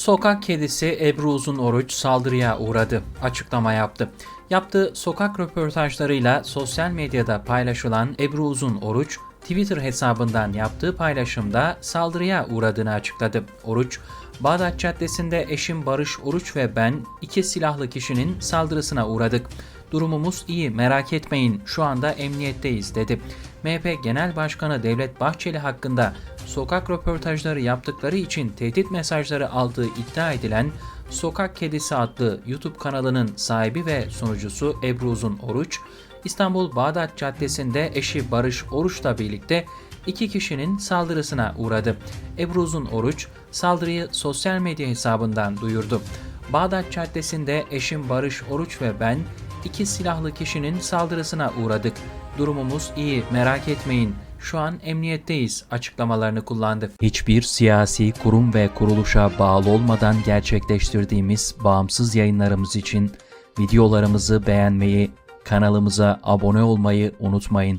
Sokak kedisi Ebru Uzun Oruç saldırıya uğradı. Açıklama yaptı. Yaptığı sokak röportajlarıyla sosyal medyada paylaşılan Ebru Uzun Oruç, Twitter hesabından yaptığı paylaşımda saldırıya uğradığını açıkladı. Oruç, Bağdat Caddesi'nde eşim Barış Oruç ve ben iki silahlı kişinin saldırısına uğradık. Durumumuz iyi merak etmeyin şu anda emniyetteyiz dedi. MHP Genel Başkanı Devlet Bahçeli hakkında sokak röportajları yaptıkları için tehdit mesajları aldığı iddia edilen Sokak Kedisi adlı YouTube kanalının sahibi ve sunucusu Ebru Uzun Oruç, İstanbul Bağdat Caddesi'nde eşi Barış Oruç'la birlikte iki kişinin saldırısına uğradı. Ebru Uzun Oruç saldırıyı sosyal medya hesabından duyurdu. Bağdat Caddesi'nde eşim Barış Oruç ve ben iki silahlı kişinin saldırısına uğradık. Durumumuz iyi merak etmeyin. Şu an emniyetteyiz açıklamalarını kullandı. Hiçbir siyasi kurum ve kuruluşa bağlı olmadan gerçekleştirdiğimiz bağımsız yayınlarımız için videolarımızı beğenmeyi, kanalımıza abone olmayı unutmayın.